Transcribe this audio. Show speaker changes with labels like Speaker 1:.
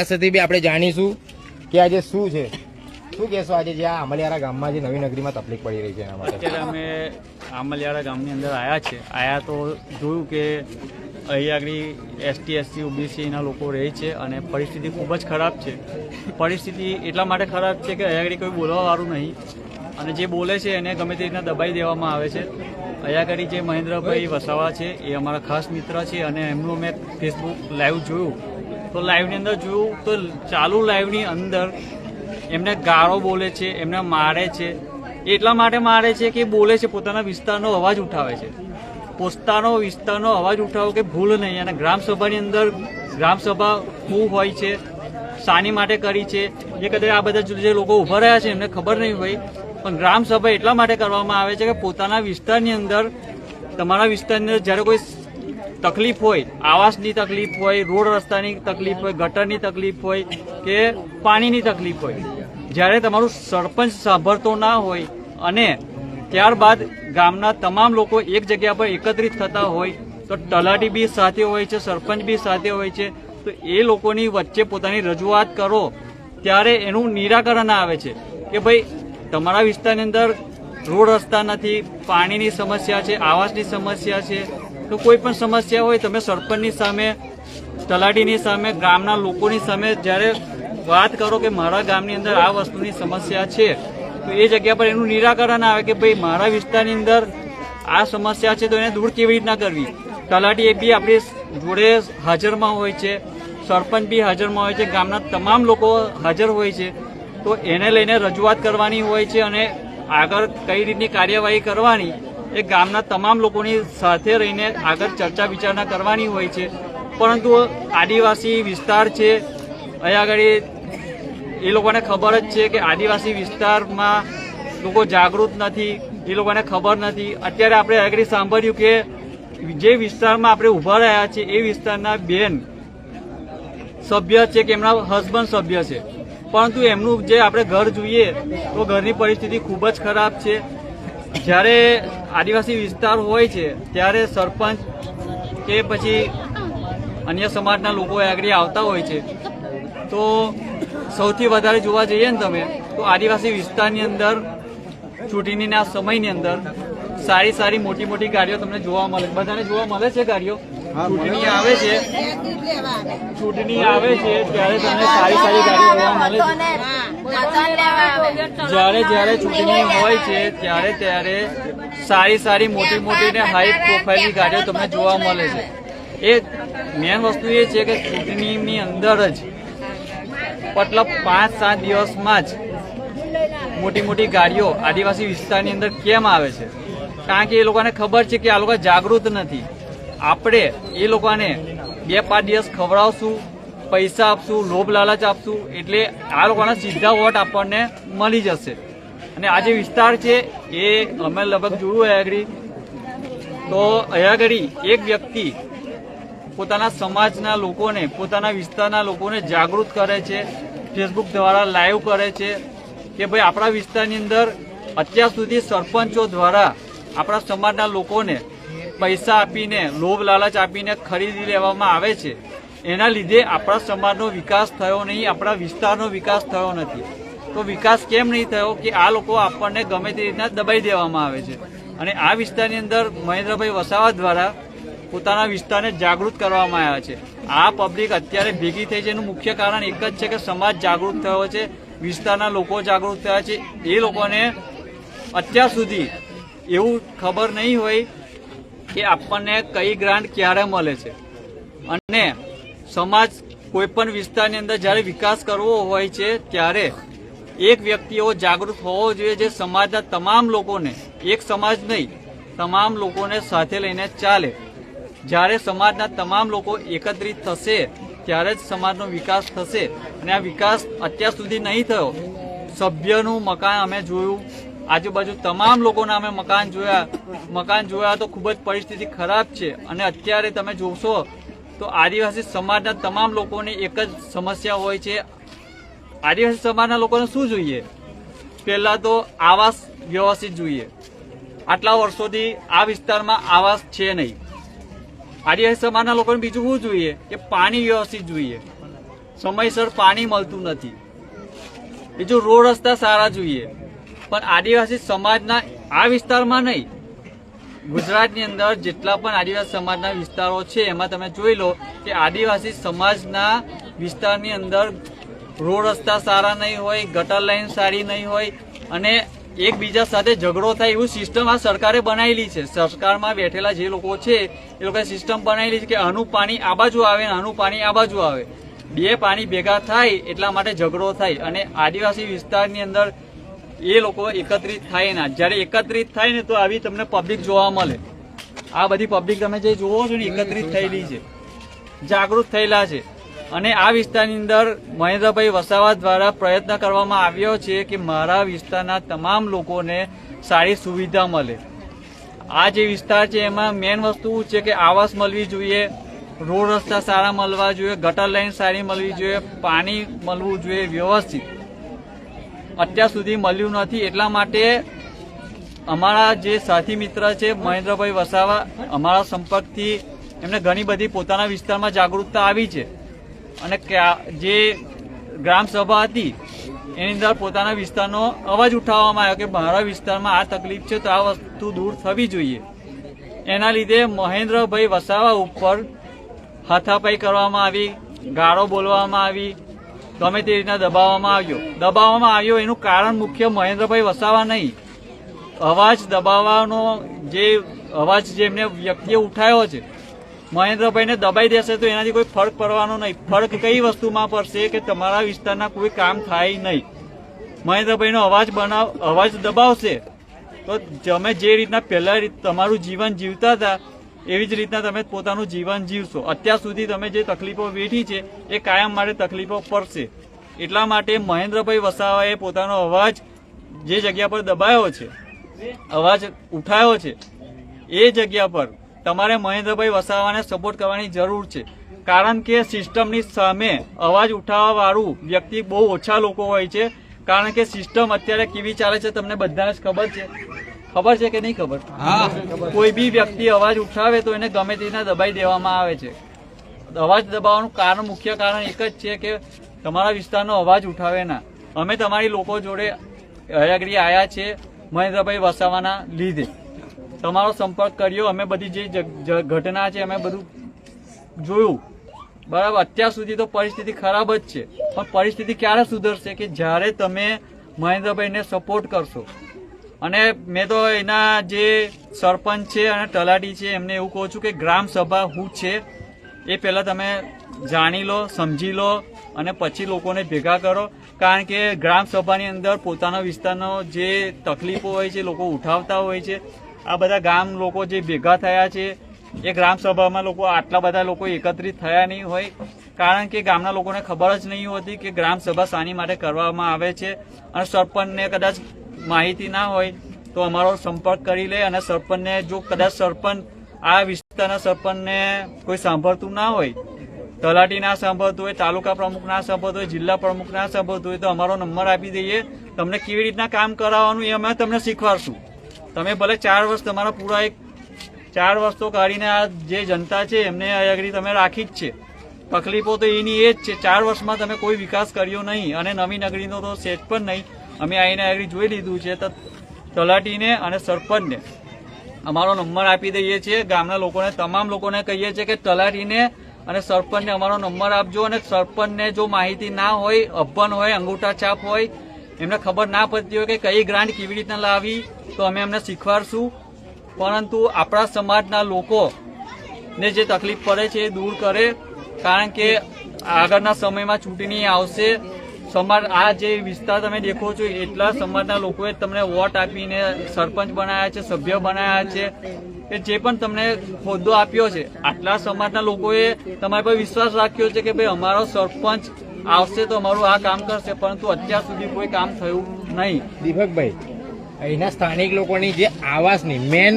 Speaker 1: પાસેથી બી આપણે જાણીશું કે આજે શું છે. શું કહેશો આજે જે આ ગામમાં જે નવી નગરીમાં તકલીફ પડી રહી છે એના માટે?
Speaker 2: અત્યારે અમે આમલિયારા ગામની અંદર આવ્યા છે. આવ્યા તો જોયું કે અહીં આગળ એસટી, એસસી ઓબીસીના લોકો રહે છે અને પરિસ્થિતિ ખૂબ જ ખરાબ છે. પરિસ્થિતિ એટલા માટે ખરાબ છે કે અહીં આગળ કોઈ બોલવાવાળું નહીં. અને જે બોલે છે એને ગમે તે રીતના દબાઈ દેવામાં આવે છે. અહીંયા આગળ જે મહેન્દ્રભાઈ વસાવા છે એ અમારા ખાસ મિત્ર છે અને એમનું મેં ફેસબુક લાઈવ જોયું. તો લાઈવની અંદર જોયું તો ચાલુ લાઈવની અંદર એમને ગાળો બોલે છે, એમને મારે છે. એટલા માટે મારે છે કે બોલે છે, પોતાના વિસ્તારનો અવાજ ઉઠાવે છે. પોતાનો વિસ્તારનો અવાજ ઉઠાવો કે ભૂલ નહીં. અને ગ્રામસભાની અંદર ગ્રામસભા શું હોય છે, શાની માટે કરી છે. એ કદાચ આ બધા જે લોકો ઊભા રહ્યા છે, એમને ખબર નહીં હોય. પણ ગ્રામસભા એટલા માટે કરવામાં આવે છે કે પોતાના વિસ્તારની અંદર તમારા વિસ્તારની અંદર જ્યારે કોઈ તકલીફ હોય, આવાસની તકલીફ હોય, રોડ રસ્તાની તકલીફ હોય, ગટરની તકલીફ હોય કે પાણીની તકલીફ હોય. જ્યારે તમારું સરપંચ સાંભળતો ના હોય અને ત્યારબાદ ગામના તમામ લોકો એક જગ્યા પર એકત્રિત થતા હોય, તો તલાટી બી સાથે હોય છે, સરપંચ બી સાથે હોય છે, તો એ લોકોની વચ્ચે પોતાની રજૂઆત કરો, ત્યારે એનું નિરાકરણ આવે છે કે ભાઈ, તમારા વિસ્તારની અંદર રોડ રસ્તા નથી, પાણીની સમસ્યા છે, આવાસની સમસ્યા છે તો કોઈ પણ સમસ્યા હોય, તમે સરપંચની સામે, તલાટીની સામે, ગામના લોકોની સામે જ્યારે વાત કરો કે મારા ગામની અંદર આ વસ્તુની સમસ્યા છે, તો એ જગ્યા પર એનું નિરાકરણ આવે કે ભાઈ મારા વિસ્તારની અંદર આ સમસ્યા છે, તો એને દૂર કેવી રીતના કરવી? તલાટી એ બી આપણી જોડે હાજરમાં હોય છે, સરપંચ બી હાજરમાં હોય છે, ગામના તમામ લોકો હાજર હોય છે, તો એને લઈને રજૂઆત કરવાની હોય છે અને આગળ કઈ રીતની કાર્યવાહી કરવાની એ ગામના તમામ લોકોની સાથે રહીને આગળ ચર્ચા વિચારણા કરવાની હોય છે. પરંતુ આદિવાસી વિસ્તાર છે અહીંયા આગળ એ લોકોને ખબર જ છે કે આદિવાસી વિસ્તારમાં લોકો જાગૃત નથી, એ લોકોને ખબર નથી. અત્યારે આપણે આગળ સાંભળ્યું કે જે વિસ્તારમાં આપણે ઊભા રહ્યા છીએ, એ વિસ્તારના બેન સભ્ય છે કે એમના હસબન્ડ સભ્ય છે. પરંતુ એમનું જે આપણે ઘર જોઈએ, તો ઘરની પરિસ્થિતિ ખૂબ જ ખરાબ છે. જ્યારે આદિવાસી વિસ્તાર હોય છે, ત્યારે સરપંચ કે પછી અન્ય સમાજના લોકો આગળ આવતા હોય છે. તો સૌથી વધારે જોવા જઈએ ને તમે, તો આદિવાસી વિસ્તારની અંદર, ચૂંટણીના સમયની અંદર સારી સારી મોટી મોટી ગાડીઓ તમને જોવા મળે. બધાને જોવા મળે છે ગાડીઓ? ચૂંટણી આવે છે. ચૂંટણી આવે છે ત્યારે તમને સારી સારી ગાડીઓ જોવા મળે છે. જ્યારે જ્યારે ચૂંટણી હોય છે ત્યારે ત્યારે સારી સારી મોટી મોટી ને હાઈ પ્રોફાઇલની ગાડીઓ તમને જોવા મળે છે. એ મેન વસ્તુ એ છે કે ચૂંટણીની અંદર જ મતલબ પાંચ સાત દિવસમાં જ મોટી મોટી ગાડીઓ આદિવાસી વિસ્તારની અંદર કેમ આવે છે? કારણ કે એ લોકોને ખબર છે કે આ લોકો જાગૃત નથી. આપણે એ લોકોને બે પાંચ દિવસ ખવડાવશું, પૈસા આપશું, લોભ લાલચ આપશું, એટલે આ લોકોના સીધા વોટ આપણને મળી જશે. અને આ જે વિસ્તાર છે, એ અમે લગભગ જોયું અહીંયા તો અહીંયા એક વ્યક્તિ પોતાના સમાજના લોકોને, પોતાના વિસ્તારના લોકોને જાગૃત કરે છે ફેસબુક દ્વારા લાઈવ કરે છે, કે ભાઈ આપણા વિસ્તારની અંદર અત્યાર સુધી સરપંચો દ્વારા આપણા સમાજના લોકોને પૈસા આપીને, લોભ લાલચ આપીને ખરીદી લેવામાં આવે છે. એના લીધે આપણા સમાજનો વિકાસ થયો નહીં, આપણા વિસ્તારનો વિકાસ થયો નથી. તો વિકાસ કેમ નહીં થયો કે આ લોકો આપણને ગમે તે રીતના દબાઈ દેવામાં આવે છે. અને આ વિસ્તારની અંદર મહેન્દ્રભાઈ વસાવા દ્વારા પોતાના વિસ્તારને જાગૃત કરવામાં આવ્યા છે. આ પબ્લિક અત્યારે ભેગી થઈ છે. એનું મુખ્ય કારણ એક જ છે કે સમાજ જાગૃત થયો છે, વિસ્તારના લોકો જાગૃત થયા છે. એ લોકોને અત્યાર સુધી એવું ખબર નહીં હોય કે આપણને કઈ ગ્રાન્ટ ક્યારે મળે છે. અને સમાજ કોઈ પણ વિસ્તારની અંદર જ્યારે વિકાસ કરવો હોય છે, ત્યારે એક વ્યક્તિ એવો જાગૃત હોવો જોઈએ જે સમાજના તમામ લોકોને, એક સમાજ નહીં, તમામ લોકોને સાથે લઈને ચાલે. જ્યારે સમાજના તમામ લોકો એકત્રિત થશે, ત્યારે જ સમાજનો વિકાસ થશે. અને આ વિકાસ અત્યાર સુધી નહીં થયો. સભ્યનું મકાન અમે જોયું. આજુબાજુ તમામ લોકોના અમે મકાન જોયા. મકાન જોયા તો ખૂબ જ પરિસ્થિતિ ખરાબ છે. અને અત્યારે તમે જોશો તો આદિવાસી સમાજના તમામ લોકોની એક જ સમસ્યા હોય છે. આદિવાસી સમાજના લોકોને શું જોઈએ? પહેલાં તો આવાસ વ્યવસ્થિત જોઈએ. આટલા વર્ષોથી આ વિસ્તારમાં આવાસ છે નહીં. આદિવાસી સમાજના લોકોને બીજું શું જોઈએ? કે પાણી વ્યવસ્થિત જોઈએ. સમયસર પાણી મળતું નથી. બીજું રોડ રસ્તા સારા જોઈએ. પણ આદિવાસી સમાજના આ વિસ્તારમાં નહીં. ગુજરાતની અંદર જેટલા પણ આદિવાસી સમાજના વિસ્તારો છે, એમાં તમે જોઈ લો કે આદિવાસી સમાજના વિસ્તારની અંદર રોડ રસ્તા સારા નહીં હોય, ગટર લાઈન સારી નહીં હોય અને એકબીજા સાથે ઝઘડો થાય એવું સિસ્ટમ આ સરકારે બનાવેલી છે. સરકારમાં બેઠેલા જે લોકો છે, એ લોકોએ સિસ્ટમ બનાવેલી છે કે આનું પાણી આ બાજુ આવે ને આનું પાણી આ બાજુ આવે. બે પાણી ભેગા થાય એટલા માટે ઝઘડો થાય અને આદિવાસી વિસ્તારની અંદર એ લોકો એકત્રિત થાય ના. જ્યારે એકત્રિત થાય ને તો આવી તમને પબ્લિક જોવા મળે. આ બધી પબ્લિક તમે જે જોવો છો ને, એકત્રિત થયેલી છે. જાગૃત થયેલા છે. અને આ વિસ્તારની અંદર મહેન્દ્રભાઈ વસાવા દ્વારા પ્રયત્ન કરવામાં આવ્યો છે કે મારા વિસ્તારના તમામ લોકોને સારી સુવિધા મળે. આ જે વિસ્તાર છે, એમાં મેઇન વસ્તુ છે કે આવાસ મળવી જોઈએ, રોડ રસ્તા સારા મળવા જોઈએ ગટર લાઈન સારી મળવી જોઈએ, પાણી મળવું જોઈએ વ્યવસ્થિત. અત્યાર સુધી મળ્યું નથી. એટલા માટે અમારા જે સાથી મિત્ર છે, મહેન્દ્રભાઈ વસાવા, અમારા સંપર્કથી એમને ઘણી બધી પોતાના વિસ્તારમાં જાગૃતતા આવી છે. અને જે ગ્રામ સભા હતી, એની અંદર પોતાના વિસ્તારનો અવાજ ઉઠાવવામાં આવ્યો કે મારા વિસ્તારમાં આ તકલીફ છે, તો આ વસ્તુ દૂર થવી જોઈએ. એના લીધે મહેન્દ્રભાઈ વસાવા ઉપર હાથાપાઈ કરવામાં આવી, ગાળો બોલવામાં આવી ગમે તે રીતના દબાવવામાં આવ્યો. દબાવવામાં આવ્યો એનું કારણ મુખ્ય મહેન્દ્રભાઈ વસાવા નહીં. અવાજ દબાવવાનો જે અવાજ જેમને વ્યક્તિએ ઉઠાવ્યો છે, મહેન્દ્રભાઈને દબાઈ દેશે તો એનાથી કોઈ ફરક પડવાનો નહીં. ફરક કઈ વસ્તુમાં પડશે કે તમારા વિસ્તારના કોઈ કામ થાય નહીં. મહેન્દ્રભાઈનો અવાજ બનાવ, અવાજ દબાવશે તો તમે જે રીતના પહેલા તમારું જીવન જીવતા હતા એવી જ રીતના તમે પોતાનું જીવન જીવશો. અત્યાર સુધી તમે જે તકલીફો વેઠી છે, એ કાયમ માટે તકલીફો પડશે. એટલા માટે મહેન્દ્રભાઈ વસાવાએ પોતાનો અવાજ જે જગ્યા પર દબાયો છે, અવાજ ઉઠાયો છે, એ જગ્યા પર તમારે મહેન્દ્રભાઈ વસાવાને સપોર્ટ કરવાની જરૂર છે. કારણ કે સિસ્ટમની સામે અવાજ ઉઠાવવા વાળું વ્યક્તિ બહુ ઓછા લોકો હોય છે. કારણ કે સિસ્ટમ અત્યારે કેવી ચાલે છે, તમને બધાને જ ખબર છે. ખબર છે કે નહીં ખબર? કોઈ બી વ્યક્તિ અવાજ ઉઠાવે તો એને ગમે તેના દબાઈ દેવામાં આવે છે. અવાજ દબાવવાનું કારણ મુખ્ય કારણ એક જ છે કે તમારા વિસ્તારનો અવાજ ઉઠાવે ના. અમે તમારી લોકો જોડે હયાગરી આવ્યા છે મહેન્દ્રભાઈ વસાવાના લીધે. તમારો સંપર્ક કર્યો અમે બધી જે ઘટના છે અમે બધું જોયું. બરાબર અત્યાર સુધી તો પરિસ્થિતિ ખરાબ જ છે. પણ પરિસ્થિતિ ક્યારે સુધરશે કે જ્યારે તમે મહેન્દ્રભાઈને સપોર્ટ કરશો? અને મેં તો એના જે સરપંચ છે અને તલાટી છે, એમને એવું કહું છું કે ગ્રામ સભા હું છે, એ પહેલાં તમે જાણી લો, સમજી લો અને પછી લોકોને ભેગા કરો. કારણ કે ગ્રામ સભાની અંદર પોતાના વિસ્તારનો જે તકલીફો હોય છે, લોકો ઉઠાવતા હોય છે, આ બધા ગામ લોકો જે ભેગા થયા છે, એ ગ્રામ સભામાં લોકો આટલા બધા લોકો એકત્રિત થયા નહીં હોય. કારણ કે ગામના લોકોને ખબર જ નહીં હોતી કે ગ્રામ સભા શાની માટે કરવામાં આવે છે. અને સરપંચને કદાચ માહિતી ના હોય તો અમારો સંપર્ક કરી લે અને સરપંચને જો કદાચ સરપંચ આ વિસ્તારના સરપંચને કોઈ સાંભળતું ના હોય, તલાટી ના સાંભળતું હોય, તાલુકા પ્રમુખ ના સાંભળતું હોય, જિલ્લા પ્રમુખ ના સાંભળતું હોય તો અમારો નંબર આપી દઈએ. તમને કેવી રીતના કામ કરાવવાનું એ અમે તમને શીખવાડશું. તમે ભલે ચાર વર્ષ તમારા પૂરા એક ચાર વર્ષ તો કાઢીને આ જે જનતા છે એમને આગળ તમે રાખી જ છે. તકલીફો તો એની એ જ છે. ચાર વર્ષમાં તમે કોઈ વિકાસ કર્યો નહીં અને નવી નગરીનો તો સેજ પણ નહીં. અમે આવીને આગળ જોઈ લીધું છે તો તલાટીને અને સરપંચને. અમારો નંબર આપી દઈએ છીએ. ગામના લોકોને, તમામ લોકોને કહીએ છીએ કે તલાટીને અને સરપંચને અમારો નંબર આપજો અને સરપંચને જો માહિતી ના હોય અભન હોય, અંગૂઠા છાપ હોય, એમને ખબર ના પડતી હોય કે કઈ ગ્રાન્ટ કેવી રીતના લાવી, તો અમે એમને શીખવાડશું. પરંતુ આપણા સમાજના લોકોને જે તકલીફ પડે છે એ દૂર કરે, કારણ કે આગળના સમયમાં ચૂંટણી આવશે સમાજ આ જે વિસ્તાર તમે દેખો છો, એટલા સમાજના લોકોએ તમને વોટ આપીને સરપંચ બનાવ્યા છે, સભ્ય બનાવ્યા છે, કે જે પણ તમને હોદ્દો આપ્યો છે. આટલા સમાજના લોકોએ તમારા પર વિશ્વાસ રાખ્યો છે કે ભાઈ અમારો સરપંચ આવશે તો અમારું આ કામ કરશે, પરંતુ અત્યાર સુધી કોઈ કામ થયું નહીં.
Speaker 1: દીપકભાઈ, અહીંના સ્થાનિક લોકોની જે આવાસની મેન